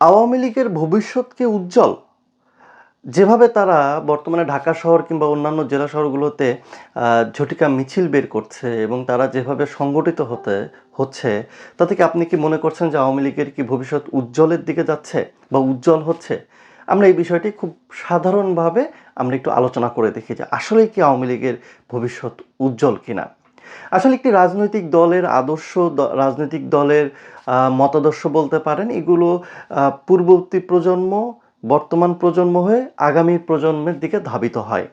আওয়ামী লীগের ভবিষ্যৎকে উজ্জ্বল। যেভাবে তারা বর্তমানে ঢাকা শহর কিংবা অন্যান্য জেলা শহরগুলোতে ঝটিকা মিছিল বের করছে এবং তারা যেভাবে সংগঠিত হতে, হচ্ছে তা থেকে আপনি কি মনে করছেন যে আওয়ামী লীগের কি ভবিষ্যৎ উজ্জ্বলের দিকে যাচ্ছে বা উজ্জ্বল হচ্ছে? আমরা এই বিষয়টি খুব সাধারণভাবে আমরা একটু আলোচনা করে দেখি যে আসলে কি আওয়ামী লীগের ভবিষ্যৎ উজ্জ্বল কিনা। আসলে একটি রাজনৈতিক দলের আদর্শ রাজনৈতিক দলের মতাদর্শ বলতে পারেন, এগুলো পূর্ববর্তী প্রজন্ম, বর্তমান প্রজন্ম হয়ে আগামী প্রজন্মের দিকে ধাবিত হয়।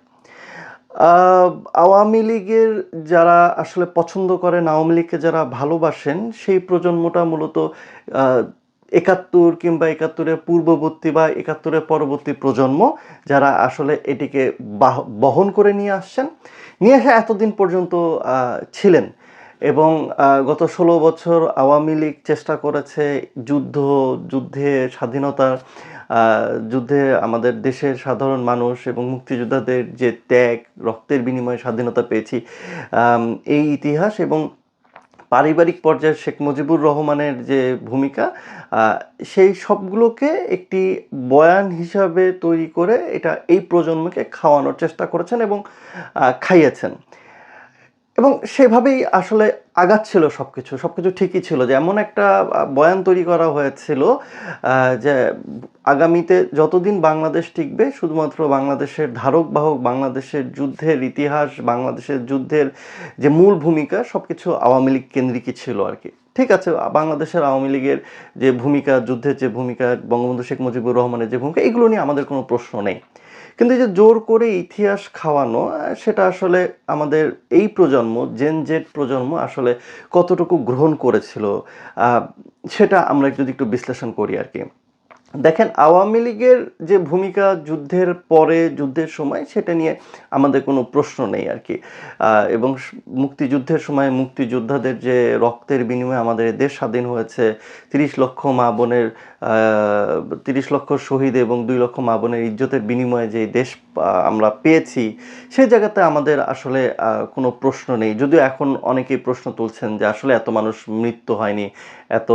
আওয়ামী লীগের যারা আসলে পছন্দ করেন, আওয়ামী লীগকে যারা ভালোবাসেন, সেই প্রজন্মটা মূলত একাত্তর কিংবা একাত্তরের পূর্ববর্তী বা একাত্তরের পরবর্তী প্রজন্ম যারা আসলে এটিকে বাহ- বহন করে নিয়ে আসছেন, নিয়ে এসে এতদিন পর্যন্ত ছিলেন এবং গত ষোলো বছর আওয়ামী লীগ চেষ্টা করেছে যুদ্ধ, যুদ্ধে স্বাধীনতার যুদ্ধে আমাদের দেশের সাধারণ মানুষ এবং মুক্তিযোদ্ধাদের যে ত্যাগ, রক্তের বিনিময়ে স্বাধীনতা পেয়েছি এই ইতিহাস এবং পারিবারিক পর্যায়ে শেখ মুজিবুর রহমানের যে ভূমিকা সেই সবগুলোকে একটি বয়ান হিসাবে তৈরি করে এটা এই প্রজন্মকে খাওয়ানোর চেষ্টা করেছেন এবং খাইয়েছেন। এবং সেভাবেই আসলে আগাচ্ছিল সব কিছু সব কিছু ঠিকই ছিল যে এমন একটা বয়ান তৈরি করা হয়েছিল যে আগামীতে যতদিন বাংলাদেশ টিকবে, শুধুমাত্র বাংলাদেশের ধারক বাহক, বাংলাদেশের যুদ্ধের ইতিহাস, বাংলাদেশের যুদ্ধের যে মূল ভূমিকা সব কিছু আওয়ামী লীগ কেন্দ্রিকই ছিল আর কি। ঠিক আছে, বাংলাদেশের আওয়ামী লীগের যে ভূমিকা, যুদ্ধের যে ভূমিকা, বঙ্গবন্ধু শেখ মুজিবুর রহমানের যে ভূমিকা, এগুলো নিয়ে আমাদের কোনো প্রশ্ন নেই। কিন্তু এই যে জোর করে ইতিহাস খাওয়ানো সেটা আসলে আমাদের এই প্রজন্ম জেন জেড প্রজন্ম আসলে কতটুকু গ্রহণ করেছিল সেটা আমরা যদি একটু বিশ্লেষণ করি আর কি। দেখেন, আওয়ামী লীগের যে ভূমিকা যুদ্ধের পরে, যুদ্ধের সময়, সেটা নিয়ে আমাদের কোনো প্রশ্ন নেই আর কি। এবং মুক্তিযুদ্ধের সময় মুক্তিযোদ্ধাদের যে রক্তের বিনিময়ে আমাদের দেশ স্বাধীন হয়েছে, তিরিশ লক্ষ মা বোনের তিরিশ লক্ষ শহীদ এবং দুই লক্ষ মা বোনের ইজ্জতের বিনিময়ে যে দেশ আমরা পেয়েছি সেই জায়গাতে আমাদের আসলে কোনো প্রশ্ন নেই। যদিও এখন অনেকেই প্রশ্ন তুলছেন যে আসলে এত মানুষ মৃত্যু হয়নি, এত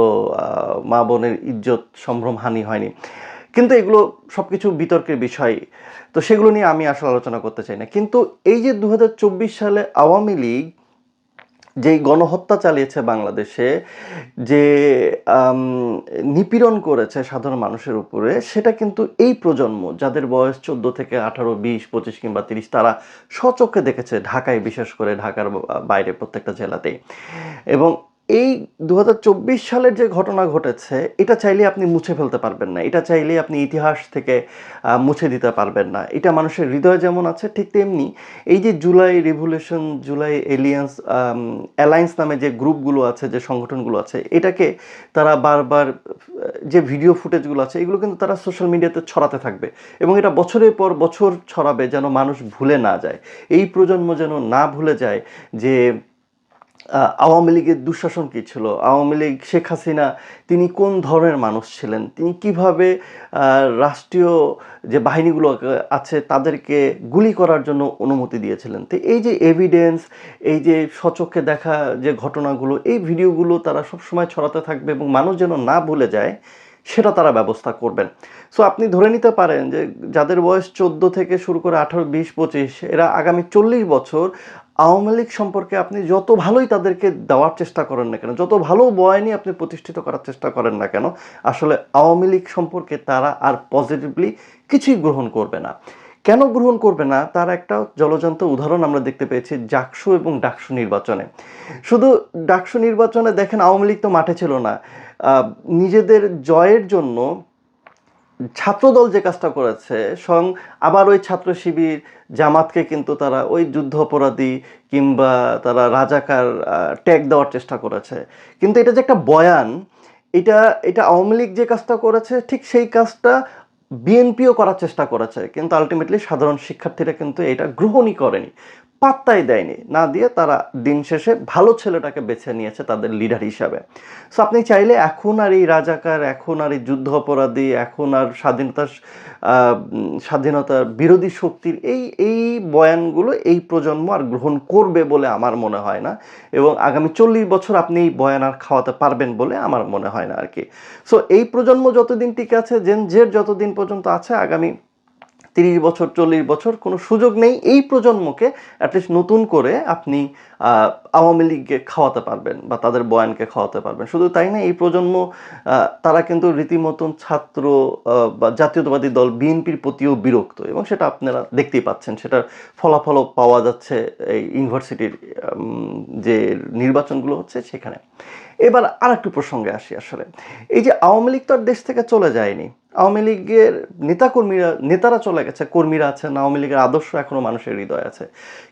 মা বোনের ইজ্জত সম্ভ্রম হানি হয়নি। কিন্তু এগুলো সব কিছু বিতর্কের বিষয়। তো সেগুলো নিয়ে আমি আসলে আলোচনা করতে চাই না। কিন্তু এই যে দু হাজার চব্বিশ সালে আওয়ামী লীগ যেই গণহত্যা চালিয়েছে বাংলাদেশে, যে নিপীড়ন করেছে সাধারণ মানুষের উপরে, সেটা কিন্তু এই প্রজন্ম, যাদের বয়স চোদ্দ থেকে আঠারো, বিশ, পঁচিশ কিংবা তিরিশ, তারা সচক্ষে দেখেছে ঢাকায়, বিশেষ করে ঢাকার বাইরে প্রত্যেকটা জেলাতেই। এবং এই দু হাজার চব্বিশ সালের যে ঘটনা ঘটেছে, এটা চাইলে আপনি মুছে ফেলতে পারবেন না। এটা চাইলে আপনি ইতিহাস থেকে মুছে দিতে পারবেন না। এটা মানুষের হৃদয়ে যেমন আছে, ঠিক তেমনি এই যে July revolution, July aliens alliance নামে যে গ্রুপগুলো আছে, যে সংগঠনগুলো আছে, এটাকে তারা বারবার, যে ভিডিও ফুটেজগুলো আছে, এগুলো কিন্তু তারা সোশ্যাল মিডিয়াতে ছড়াতে থাকবে। এবং এটা বছরের পর বছর ছড়াবে যেন মানুষ ভুলে না যায়। এই প্রজন্ম যেন না ভুলে যায় যে আওয়ামী লীগের দুঃশাসন কী ছিল? আওয়ামী লীগ, শেখ হাসিনা, তিনি কোন ধরনের মানুষ ছিলেন? তিনি কীভাবে রাষ্ট্রীয় যে বাহিনীগুলো আছে তাদেরকে গুলি করার জন্য অনুমতি দিয়েছিলেন? তো এই যে এভিডেন্স এই যে সচক্ষে দেখা যে ঘটনাগুলো, এই ভিডিওগুলো তারা সবসময় ছড়াতে থাকবে এবং মানুষ যেন না ভুলে যায়, সেটা তারা ব্যবস্থা করবেন। সো আপনি ধরে নিতে পারেন যে যাদের বয়স চোদ্দ থেকে শুরু করে আঠারো, বিশ, পঁচিশ, এরা আগামী চল্লিশ বছর আওয়ামী লীগ সম্পর্কে আপনি যত ভালোই তাদেরকে দেওয়ার চেষ্টা করেন না কেন, যত ভালো বয়ানই আপনি প্রতিষ্ঠিত করার চেষ্টা করেন না কেন, আসলে আওয়ামী লীগ সম্পর্কে তারা আর পজিটিভলি কিছুই গ্রহণ করবে না। কেন গ্রহণ করবে না? তার একটা জলজান্ত উদাহরণ আমরা দেখতে পেয়েছি জাকসু এবং ডাকসু নির্বাচনে। শুধু ডাকসু নির্বাচনে দেখেন আওয়ামী লীগ তো মাঠে ছিল না। নিজেদের জয়ের জন্য ছাত্রদল যে কাজটা করেছে, স্বয়ং আবার ওই ছাত্র শিবির জামাতকে কিন্তু তারা ওই যুদ্ধ অপরাধী কিংবা তারা রাজাকার ট্যাগ দেওয়ার চেষ্টা করেছে। কিন্তু এটা যে একটা বয়ান, এটা এটা আওয়ামী লীগ যে কাজটা করেছে, ঠিক সেই কাজটা বিএনপিও করার চেষ্টা করেছে। কিন্তু আলটিমেটলি সাধারণ শিক্ষার্থীরা কিন্তু এটা গ্রহণই করেনি। পাত্তাই দেয়নি। না দিয়ে তারা দিন শেষে ভালো ছেলেটাকে বেছে নিয়েছে তাদের লিডার হিসাবে। সো আপনি চাইলে এখন আর এই রাজাকার, এখন আর এই যুদ্ধ অপরাধী, এখন আর স্বাধীনতার স্বাধীনতার বিরোধী শক্তির এই এই বয়ানগুলো এই প্রজন্ম আর গ্রহণ করবে বলে আমার মনে হয় না। এবং আগামী চল্লিশ বছর আপনি এই বয়ান আর খাওয়াতে পারবেন বলে আমার মনে হয় না আর কি। সো এই প্রজন্ম যতদিন টিকে আছে জেন জের যতদিন পর্যন্ত আছে, আগামী তিরিশ বছর, চল্লিশ বছর কোনো সুযোগ নেই। এই প্রজন্মকে অ্যাটলিস্ট নতুন করে আপনি আওয়ামী লীগকে খাওয়াতে পারবেন বা তাদের বয়ানকে খাওয়াতে পারবেন। শুধু তাই না, এই প্রজন্ম তারা কিন্তু রীতিমতন ছাত্র বা জাতীয়তাবাদী দল, বিএনপির প্রতিও বিরক্ত এবং সেটা আপনারা দেখতেই পাচ্ছেন। সেটার ফলাফলও পাওয়া যাচ্ছে এই ইউনিভার্সিটির যে নির্বাচনগুলো হচ্ছে সেখানে। এবার আর একটু প্রসঙ্গে আসি আসলে। এই যে আওয়ামী লীগ তো আর দেশ থেকে চলে যায়নি। আওয়ামী লীগের নেতাকর্মীরা, নেতারা চলে গেছে, কর্মীরা আছেন, আওয়ামী লীগের আদর্শ এখনও মানুষের হৃদয় আছে।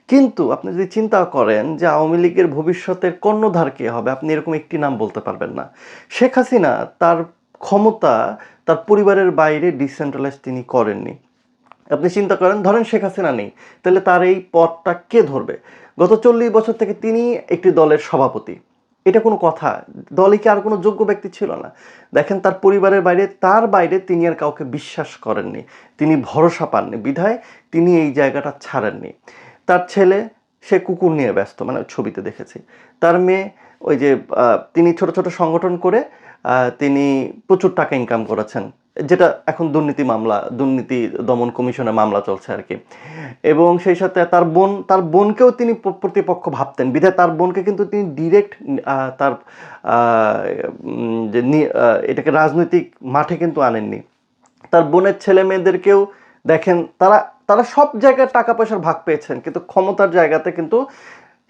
কিন্তু আপনি যদি চিন্তা করেন যে আওয়ামী লীগের ভবিষ্যতের কর্ণধার কে হবে, আপনি এরকম একটি নাম বলতে পারবেন না। শেখ হাসিনা তার ক্ষমতা তার পরিবারের বাইরে ডিসেন্ট্রালাইজ তিনি করেননি। আপনি চিন্তা করেন, ধরেন শেখ হাসিনা নেই, তাহলে তার এই পদটা কে ধরবে? গত চল্লিশ বছর থেকে তিনি একটি দলের সভাপতি। এটা কোনো কথা। দলে কি আর কোনো যোগ্য ব্যক্তি ছিল না। দেখেন তার পরিবারের বাইরে, তার বাইরে তিনি আর কাউকে বিশ্বাস করেননি। তিনি ভরসা পাননি। বিধায় তিনি এই জায়গাটা ছাড়েননি। তার ছেলে, সে কুকুর নিয়ে ব্যস্ত মানে ছবিতে দেখেছি। তার মেয়ে, ওই যে তিনি ছোট ছোট সংগঠন করে তিনি প্রচুর টাকা ইনকাম করেছেন, যেটা এখন দুর্নীতি মামলা, দুর্নীতি দমন কমিশনে মামলা চলছে আর কি। এবং সেই সাথে তার বোন, তার বোনকেও তিনি প্রতিপক্ষ ভাবতেন। বিধায় তার বোনকে কিন্তু তিনি ডিরেক্ট তার যে এটাকে রাজনৈতিক মাঠে কিন্তু আনেননি। তার বোনের ছেলে মেয়েদেরকেও দেখেন, তারা তারা সব জায়গায় টাকা পয়সার ভাগ পেয়েছেন, কিন্তু ক্ষমতার জায়গাতে কিন্তু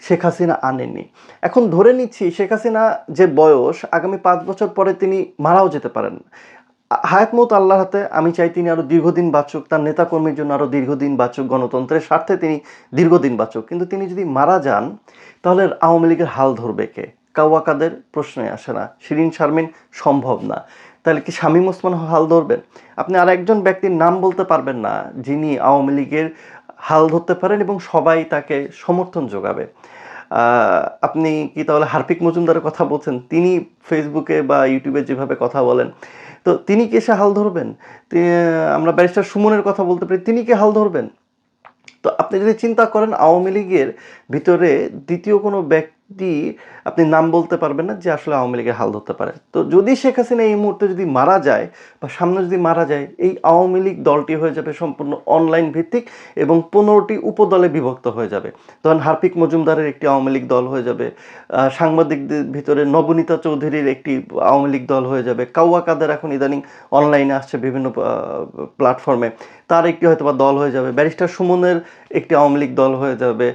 শেখ হাসিনা আনেননি। এখন ধরে নিচ্ছি শেখ হাসিনা যে বয়স, আগামী পাঁচ বছর পরে তিনি মারাও যেতে পারেন। হায়াত মত আল্লাহর হাতে, আমি চাই তিনি আরও দীর্ঘদিন বাঁচুক, তার নেতাকর্মীর জন্য আরও দীর্ঘদিন বাঁচুক, গণতন্ত্রের স্বার্থে তিনি দীর্ঘদিন বাচক। কিন্তু তিনি যদি মারা যান, তাহলে আওয়ামী লীগের হাল ধরবে কে? কাওয়াকাদের প্রশ্নে আসে না। শিরিন শারমিন সম্ভব না। তাহলে কি শামীম ওসমান হাল ধরবেন? আপনি আর একজন ব্যক্তির নাম বলতে পারবেন না, যিনি আওয়ামী লীগের হাল ধরতে পারেন এবং সবাই তাকে সমর্থন যোগাবে। আপনি কি তাহলে হার্পিক মজুমদারের কথা বলছেন? তিনি ফেসবুকে বা ইউটিউবে যেভাবে কথা বলেন, তো তিনি কি এসে হাল ধরবেন? আমরা ব্যারিস্টার সুমনের কথা বলতে পারি, তিনি কি হাল ধরবেন? তো আপনি যদি চিন্তা করেন, আওয়ামী লীগের ভিতরে দ্বিতীয় কোনো ব্যক্তি আপনি নাম বলতে পারবেন না যে আসলে আওয়ামী লীগের হাল ধরতে পারে। তো যদি শেখ হাসিনা এই মুহূর্তে যদি মারা যায় বা সামনে যদি মারা যায়, এই আওয়ামী লীগ দলটি হয়ে যাবে সম্পূর্ণ অনলাইন ভিত্তিক এবং পনেরোটি উপদলে বিভক্ত হয়ে যাবে। ধরেন হার্পিক মজুমদারের একটি আওয়ামী লীগ দল হয়ে যাবে সাংবাদিকদের ভিতরে নবনীতা চৌধুরীর একটি আওয়ামী লীগ দল হয়ে যাবে কাউয়া কাদের এখন ইদানিং অনলাইনে আসছে বিভিন্ন প্ল্যাটফর্মে তার একটি হয়তো বা দল হয়ে যাবে। ব্যারিস্টার সুমনের একটি আওয়ামী লীগ দল হয়ে যাবে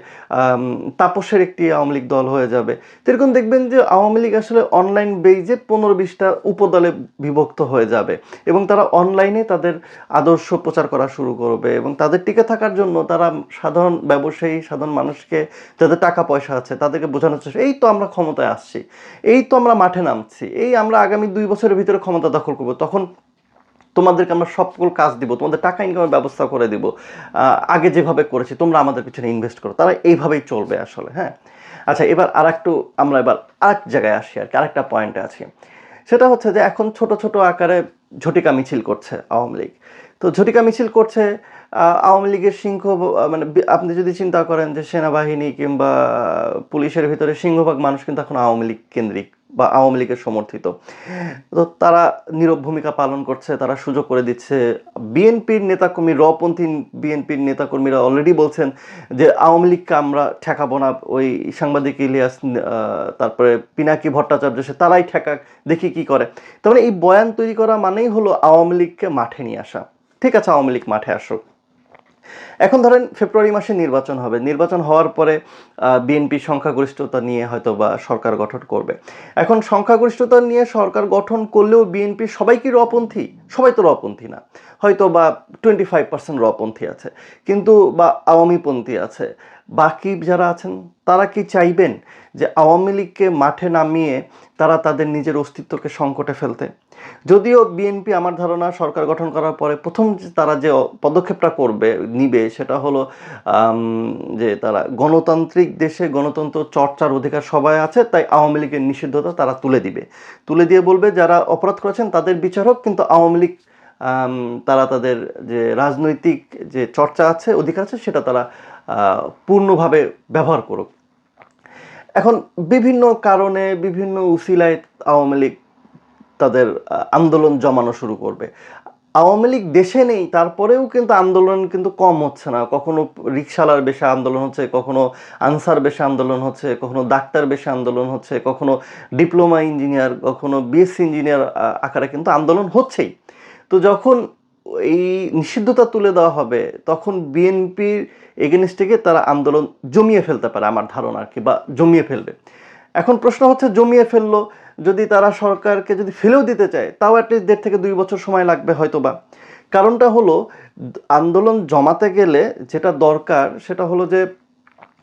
তাপসের একটি আওয়ামী লীগ দল হয়ে যাবে। এরকম দেখবেন যে আওয়ামী লীগ আসলে অনলাইন বেজে পনেরো বিশটা উপদলে বিভক্ত হয়ে যাবে এবং তারা অনলাইনে তাদের আদর্শ প্রচার করা শুরু করবে এবং তাদের টিকে থাকার জন্য তারা সাধারণ ব্যবসায়ী, সাধারণ মানুষকে যাদের টাকা পয়সা আছে তাদেরকে বোঝানোর চেষ্টা, এই তো আমরা ক্ষমতায় আসছি, এই তো আমরা মাঠে নামছি, এই আমরা আগামী দুই বছরের ভিতরে ক্ষমতা দখল করব, তখন তোমাদেরকে আমরা সকল কাজ দিব, তোমাদের টাকা ইনকামের ব্যবস্থা করে দিব আগে যেভাবে করেছি তোমরা আমাদের পিছনে ইনভেস্ট করো, তারা এইভাবেই চলবে আসলে হ্যাঁ? আচ্ছা এবার আর একটু আমরা এবার আরেক জায়গায় আসি আর কি, আরেকটা পয়েন্টে আছি। সেটা হচ্ছে যে এখন ছোট ছোট আকারে ঝটিকা মিছিল করছে আওয়ামী লীগ। তো ঝটিকা মিছিল করছে আওয়ামী লীগের সিংহ মানে আপনি যদি চিন্তা করেন যে সেনাবাহিনী কিংবা পুলিশের ভিতরে সিংহভাগ মানুষ কিন্তু এখন আওয়ামী লীগ কেন্দ্রিক বা আওয়ামী লীগের সমর্থিত। তো তারা নীরব ভূমিকা পালন করছে, তারা সুযোগ করে দিচ্ছে। বিএনপির নেতাকর্মী রপন্থী বিএনপির নেতাকর্মীরা অলরেডি বলছেন যে আওয়ামী লীগকে আমরা ঠেকাবো না। ওই সাংবাদিক ইলিয়াস তারপরে পিনাকি ভট্টাচার্য, সে তারাই ঠেকাক, দেখি কি করে। তার মানে এই বয়ান তৈরি করা মানেই হলো আওয়ামী লীগকে মাঠে নিয়ে আসা। ঠিক আছে, আওয়ামী লীগ মাঠে আসুক। এখন ধরেন ফেব্রুয়ারি মাসে নির্বাচন হবে। নির্বাচন হওয়ার পরে বিএনপি সংখ্যাগরিষ্ঠতা নিয়ে হয়তো বা সরকার গঠন করবে। এখন সংখ্যাগরিষ্ঠতা নিয়ে সরকার গঠন করলেও বিএনপি সবাই কি রপন্থী সবাই তো রপন্থী না। হয়তো বা টোয়েন্টি ফাইভ পার্সেন্ট রপন্থী আছে, কিন্তু বা আওয়ামীপন্থী আছে। বাকি যারা আছেন, তারা কি চাইবেন যে আওয়ামী লীগকে মাঠে নামিয়ে তারা তাদের নিজের অস্তিত্বকে সংকটে ফেলতে? যদিও বিএনপি আমার ধারণা সরকার গঠন করার পরে প্রথম তারা যে পদক্ষেপটা করবে, নিবে সেটা হলো যে তারা গণতান্ত্রিক দেশে গণতন্ত্র চর্চার অধিকার সবাই আছে, তাই আওয়ামী লীগের নিষিদ্ধতা তারা তুলে দিবে। তুলে দিয়ে বলবে, যারা অপরাধ করেছেন তাদের বিচার হোক, কিন্তু আওয়ামী লীগ তারা তাদের যে রাজনৈতিক যে চর্চা আছে, অধিকার আছে, সেটা তারা পূর্ণভাবে ব্যবহার করুক। এখন বিভিন্ন কারণে বিভিন্ন উসিলায় আওয়ামী লীগ তাদের আন্দোলন জমানো শুরু করবে। আওয়ামী লীগ দেশে নেই, তারপরেও কিন্তু আন্দোলন কিন্তু কম হচ্ছে না। কখনো রিক্সালার বেশে আন্দোলন হচ্ছে, কখনো আনসার বেশে আন্দোলন হচ্ছে, কখনো ডাক্তার বেশে আন্দোলন হচ্ছে, কখনো ডিপ্লোমা ইঞ্জিনিয়ার, কখনো বিএসসি ইঞ্জিনিয়ার আকারে কিন্তু আন্দোলন হচ্ছেই। তো যখন এই নিষিদ্ধতা তুলে দেওয়া হবে, তখন বিএনপির এগেনস্ট তারা আন্দোলন জমিয়ে ফেলতে পারে আমার ধারণা আর কি, বা জমিয়ে ফেলবে। এখন প্রশ্ন হচ্ছে, জমিয়ে ফেলল, যদি তারা সরকারকে যদি ফেলেও দিতে চায়, তাও অ্যাটলিস্ট দেড় থেকে দুই বছর সময় লাগবে হয়তো বা কারণটা হলো, আন্দোলন জমাতে গেলে যেটা দরকার, সেটা হলো যে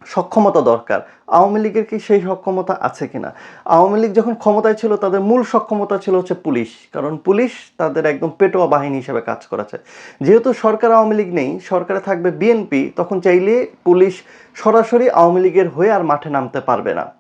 সক্ষমতা দরকার। আওয়ামী লীগের কি সেই সক্ষমতা আছে কিনা? আওয়ামী লীগ যখন ক্ষমতায় ছিল, তাদের মূল সক্ষমতা ছিল হচ্ছে পুলিশ। কারণ পুলিশ তাদের একদম পেটোয়া বাহিনী হিসেবে কাজ করেছে। যেহেতু সরকার আওয়ামী লীগ নেই, সরকারে থাকবে বিএনপি, তখন চাইলে পুলিশ সরাসরি আওয়ামী লীগের হয়ে আর মাঠে নামতে পারবে না।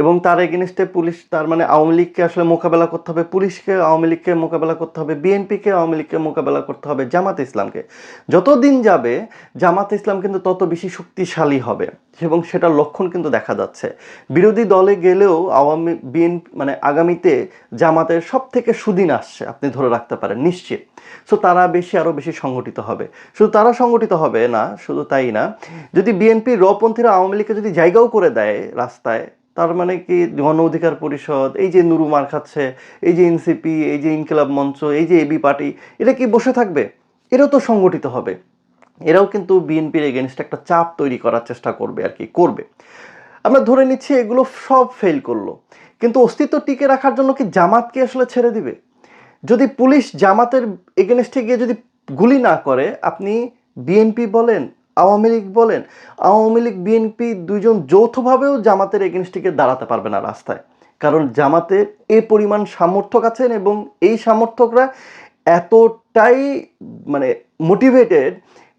এবং তার এগেনস্টে পুলিশ, তার মানে আওয়ামী লীগকে আসলে মোকাবেলা করতে হবে, পুলিশকে আওয়ামী লীগকে মোকাবেলা করতে হবে, বিএনপিকে আওয়ামী লীগকে মোকাবেলা করতে হবে, জামাত ইসলামকে। যত দিন যাবে, জামাত ইসলাম কিন্তু তত বেশি শক্তিশালী হবে এবং সেটার লক্ষণ কিন্তু দেখা যাচ্ছে। বিরোধী দলে গেলেও আওয়ামী বিএনপি মানে আগামীতে জামাতের সব থেকে সুদিন আসছে, আপনি ধরে রাখতে পারেন, নিশ্চিত। সো তারা বেশি আরও বেশি সংগঠিত হবে। শুধু তারা সংগঠিত হবে না, শুধু তাই না, যদি বিএনপি রপন্থীরা আওয়ামী লীগকে যদি জায়গাও করে দেয় রাস্তায় তার মানে কি? গণ অধিকার পরিষদ, এই যে নুরু মার খাচ্ছে, এই যে এনসিপি, এই যে ইনকিলাব মঞ্চ, এই যে এবি পার্টি এটা কি বসে থাকবে? এরাও তো সংগঠিত হবে। এরাও কিন্তু বিএনপির এগেনস্ট একটা চাপ তৈরি করার চেষ্টা করবে আর কি, করবে। আমরা ধরে নিচ্ছি এগুলো সব ফেল করল। কিন্তু অস্তিত্ব টিকে রাখার জন্য কি জামাতকে আসলে ছেড়ে দিবে? যদি পুলিশ জামাতের এগেনস্টে গিয়ে যদি গুলি না করে, আপনি বিএনপি বলেন আওয়ামী লীগ বলেন, আওয়ামী লীগ, বিএনপি দুইজন যৌথভাবেও জামাতের এগেনস্টিকে দাঁড়াতে পারবে না রাস্তায়। কারণ জামাতে এ পরিমাণ সামর্থক আছেন এবং এই সামর্থকরা এতটাই মানে মোটিভেটেড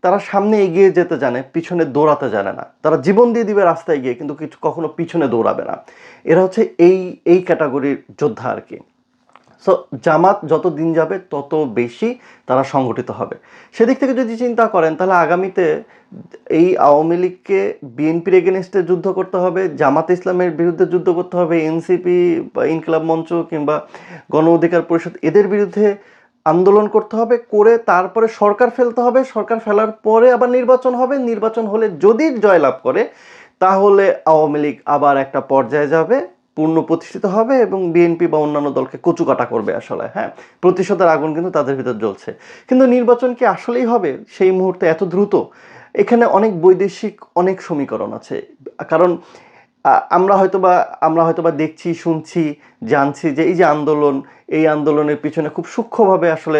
তারা সামনে এগিয়ে যেতে জানে, পিছনে দৌড়াতে জানে না। তারা জীবন দিয়ে দিবে রাস্তায় গিয়ে, কিন্তু কিছু কখনো পিছনে দৌড়াবে না। এরা হচ্ছে এই এই ক্যাটাগরির যোদ্ধা আর কি। সো জামাত যত দিন যাবে, তত বেশি তারা সংগঠিত হবে। সেদিক থেকে যদি চিন্তা করেন, তাহলে আগামীতে এই আওয়ামী লীগকে বিএনপির এগেনস্টে যুদ্ধ করতে হবে, জামাত ইসলামের বিরুদ্ধে যুদ্ধ করতে হবে, এনসিপি বা ইনকলাব মঞ্চ কিংবা গণ অধিকার পরিষদ, এদের বিরুদ্ধে আন্দোলন করতে হবে, করে তারপরে সরকার ফেলতে হবে, সরকার ফেলার পরে আবার নির্বাচন হবে। নির্বাচন হলে যদি জয়লাভ করে, তাহলে আওয়ামী লীগ আবার একটা পর্যায়ে যাবে। পূর্ণ প্রতিষ্ঠিত হবে এবং বিএনপি বা অন্যান্য দলকে কচুকাটা করবে আসলে হ্যাঁ? প্রতিশোধের আগুন কিন্তু তাদের ভিতর জ্বলছে। কিন্তু নির্বাচন কি আসলেই হবে? সেই মুহূর্তে এত দ্রুত? এখানে অনেক বৈদেশিক, অনেক সমীকরণ আছে। কারণ আমরা হয়তোবা আমরা হয়তোবা দেখছি, শুনছি, জানছি যে এই যে আন্দোলন, এই আন্দোলনের পিছনে খুব সূক্ষ্মভাবে আসলে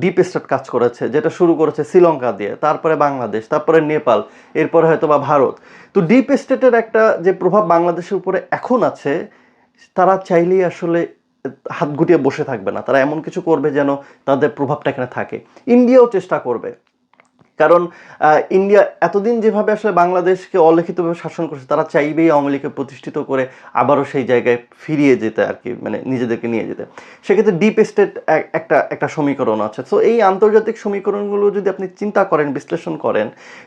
ডিপ স্টেট কাজ করেছে, যেটা শুরু করেছে শ্রীলঙ্কা দিয়ে, তারপরে বাংলাদেশ, তারপরে নেপাল, এরপরে হয়তোবা ভারত। তো ডিপ স্টেটের একটা যে প্রভাব বাংলাদেশের উপরে এখন আছে, তারা চাইলেই আসলে হাত গুটিয়ে বসে থাকবে না। তারা এমন কিছু করবে যেন তাদের প্রভাবটা এখানে থাকে। ইন্ডিয়াও চেষ্টা করবে। কারণ ইন্ডিয়া এতদিন যেভাবে আসলে বাংলাদেশকে অলিখিতভাবে শাসন করছে, তারা চাইবেই আওয়ামী লীগকে প্রতিষ্ঠিত করে আবারও সেই জায়গায় ফিরিয়ে যেতে আর কি মানে নিজেদেরকে নিয়ে যেতে। সেক্ষেত্রে ডিপ স্টেট একটা একটা সমীকরণ আছে। সো এই আন্তর্জাতিক সমীকরণগুলো যদি আপনি চিন্তা করেন, বিশ্লেষণ করেন,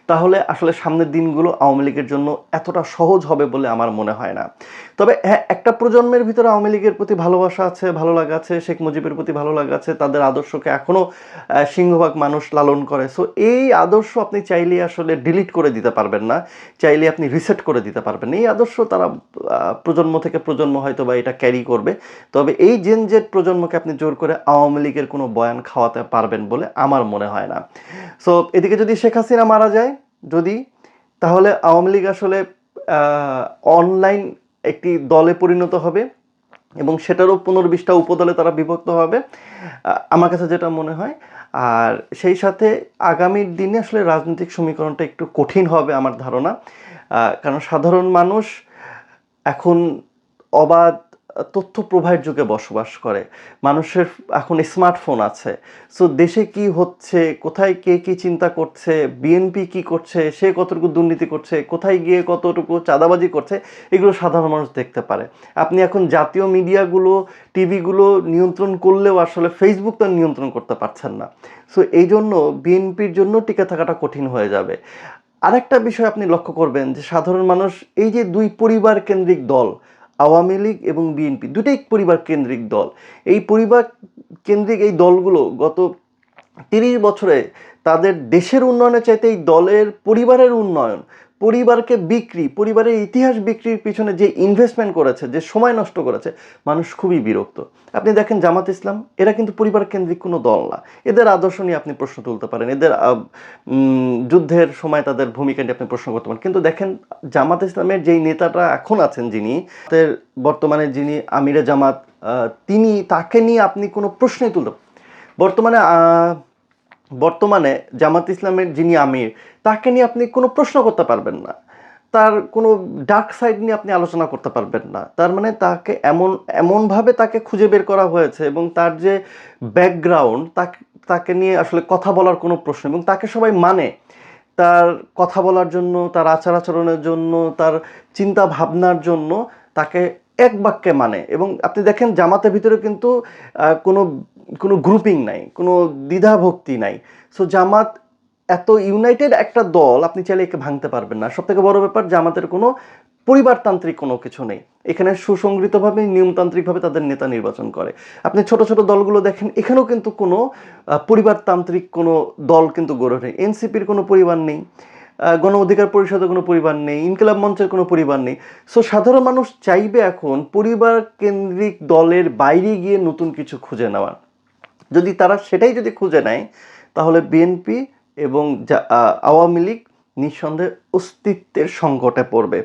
তাহলে আসলে সামনের দিনগুলো আওয়ামী লীগের জন্য এতটা সহজ হবে বলে আমার মনে হয় না। তবে হ্যাঁ একটা প্রজন্মের ভিতরে আওয়ামী লীগের প্রতি ভালোবাসা আছে, ভালো লাগা আছে, শেখ মুজিবের প্রতি ভালো লাগা আছে, তাদের আদর্শকে এখনও সিংহভাগ মানুষ লালন করে। সো এই আদর্শ আপনি চাইলে আসলে ডিলিট করে দিতে পারবেন না, চাইলে আপনি রিসেট করে দিতে পারবেন এই আদর্শ তারা প্রজন্ম থেকে প্রজন্ম হয়তো বা এটা ক্যারি করবে। তবে এই জেন জেড প্রজন্মকে আপনি জোর করে আওয়ামী লীগের কোনো বয়ান খাওয়াতে পারবেন বলে আমার মনে হয় না। সো এদিকে যদি শেখ হাসিনা মারা যায়, যদি, তাহলে আওয়ামী লীগ আসলে অনলাইন একটি দলে পরিণত হবে এবং সেটারও পুনর্বিশটা উপদলে তারা বিভক্ত হবে। আমার কাছে যেটা মনে হয় আর সেই সাথে আগামীর দিনে আসলে রাজনৈতিক সমীকরণটা একটু কঠিন হবে আমার ধারণা। কারণ সাধারণ মানুষ এখন অবাধ তথ্য প্রবাহের যুগে বসবাস করে। মানুষের এখন স্মার্টফোন আছে। সো দেশে কি হচ্ছে? কোথায় কে কি চিন্তা করছে? বিএনপি কি করছে? সে কতটুকু দুর্নীতি করছে? কোথায় গিয়ে কতটুকু চাঁদাবাজি করছে? এগুলো সাধারণ মানুষ দেখতে পারে। আপনি এখন জাতীয় মিডিয়াগুলো, টিভিগুলো নিয়ন্ত্রণ করলেও আসলে ফেসবুক তো নিয়ন্ত্রণ করতে পারছেন না। সো এই জন্য বিএনপির জন্য টিকে থাকাটা কঠিন হয়ে যাবে। আরেকটা বিষয় আপনি লক্ষ্য করবেন যে সাধারণ মানুষ, এই যে দুই পরিবার কেন্দ্রিক দল আওয়ামী লীগ এবং বিএনপি, দুটোই পরিবার কেন্দ্রিক দল। এই পরিবার কেন্দ্রিক এই দলগুলো গত তিরিশ বছরে তাদের দেশের উন্নয়নের চাইতে এই দলের পরিবারের উন্নয়ন পরিবারকে বিক্রি, পরিবারের ইতিহাস বিক্রির পিছনে যে ইনভেস্টমেন্ট করেছে, যে সময় নষ্ট করেছে, মানুষ খুবই বিরক্ত। আপনি দেখেন জামাত ইসলাম, এরা কিন্তু পরিবার কেন্দ্রিক কোনো দল না। এদের আদর্শ নিয়ে আপনি প্রশ্ন তুলতে পারেন। এদের যুদ্ধের সময় তাদের ভূমিকা নিয়ে আপনি প্রশ্ন করতে পারেন। কিন্তু দেখেন, জামাত ইসলামের যেই নেতাটা এখন আছেন যিনি বর্তমানে যিনি আমিরে জামাত তিনি তাকে নিয়ে আপনি কোনো প্রশ্নই তুলতে বর্তমানে বর্তমানে জামাত ইসলামের যিনি আমির, তাকে নিয়ে আপনি কোনো প্রশ্ন করতে পারবেন না। তার কোনো ডার্ক সাইড নিয়ে আপনি আলোচনা করতে পারবেন না। তার মানে তাকে এমন, এমনভাবে তাকে খুঁজে বের করা হয়েছে এবং তার যে ব্যাকগ্রাউন্ড তাকে তাকে নিয়ে আসলে কথা বলার কোনো প্রশ্ন এবং তাকে সবাই মানে। তার কথা বলার জন্য, তার আচার আচরণের জন্য, তার চিন্তা ভাবনার জন্য তাকে এক বাক্যে মানে এবং আপনি দেখেন জামাতের ভিতরে কিন্তু কোনো কোনো গ্রুপিং নাই, কোনো দ্বিধাভক্তি নাই। সো জামাত এত ইউনাইটেড একটা দল, আপনি চাইলে একে ভাঙতে পারবেন না। সব থেকে বড় ব্যাপার, জামাতের কোনো পরিবারতান্ত্রিক কোনো কিছু নেই। এখানে সুসংগৃতভাবে নিয়মতান্ত্রিকভাবে তাদের নেতা নির্বাচন করে। আপনি ছোট ছোট দলগুলো দেখেন, এখানেও কিন্তু কোনো পরিবারতান্ত্রিক কোনো দল কিন্তু গড়ে ওঠে। এনসিপির কোনো পরিবার নেই গণ অধিকার পরিষদের কোনো পরিবার নেই, ইনকিলাব মঞ্চের কোনো পরিবার নেই। সো সাধারণ মানুষ চাইবে এখন পরিবার কেন্দ্রিক দলের বাইরে গিয়ে নতুন কিছু খুঁজে নেওয়ার। যদি তারা সেটাই যদি খুঁজে নেয়, তাহলে বিএনপি এবং আওয়ামী লীগ নিঃসন্দেহে অস্তিত্বের সংকটে পড়বে।